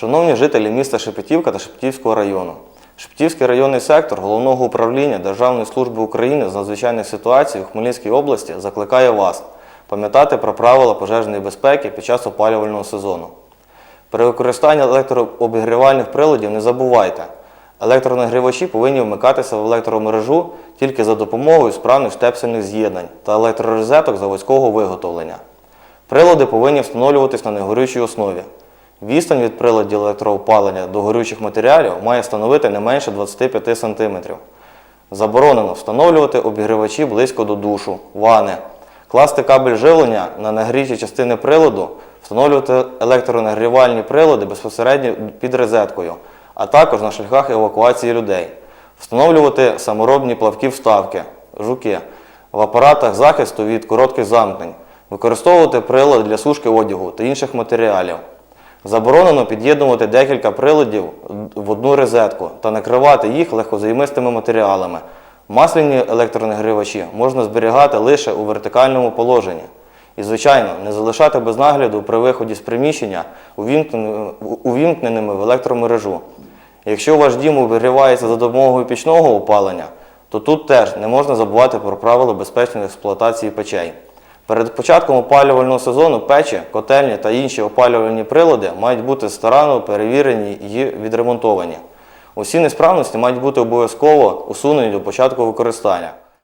Шановні жителі міста Шепетівка та Шепетівського району. Шепетівський районний сектор Головного управління Державної служби України з надзвичайних ситуацій у Хмельницькій області закликає вас пам'ятати про правила пожежної безпеки під час опалювального сезону. При використанні електрообігрівальних приладів не забувайте, електронагрівачі повинні вмикатися в електромережу тільки за допомогою справних штепсельних з'єднань та електророзеток заводського виготовлення. Прилади повинні встановлюватись на негорючій основі. Відстань від приладів електроопалення до горючих матеріалів має становити не менше 25 см. Заборонено встановлювати обігрівачі близько до душу, вани, класти кабель живлення на нагріті частини приладу, встановлювати електронагрівальні прилади безпосередньо під розеткою, а також на шляхах евакуації людей, встановлювати саморобні плавки вставки, жуки в апаратах захисту від коротких замкнень, використовувати прилади для сушки одягу та інших матеріалів. Заборонено під'єднувати декілька приладів в одну розетку та накривати їх легкозаймистими матеріалами. Масляні електронагрівачі можна зберігати лише у вертикальному положенні. І, звичайно, не залишати без нагляду при виході з приміщення увімкненими в електромережу. Якщо ваш дім обігрівається за допомогою пічного опалення, то тут теж не можна забувати про правила безпечної експлуатації печей. Перед початком опалювального сезону печі, котельні та інші опалювальні прилади мають бути старанно перевірені і відремонтовані. Усі несправності мають бути обов'язково усунені до початку використання.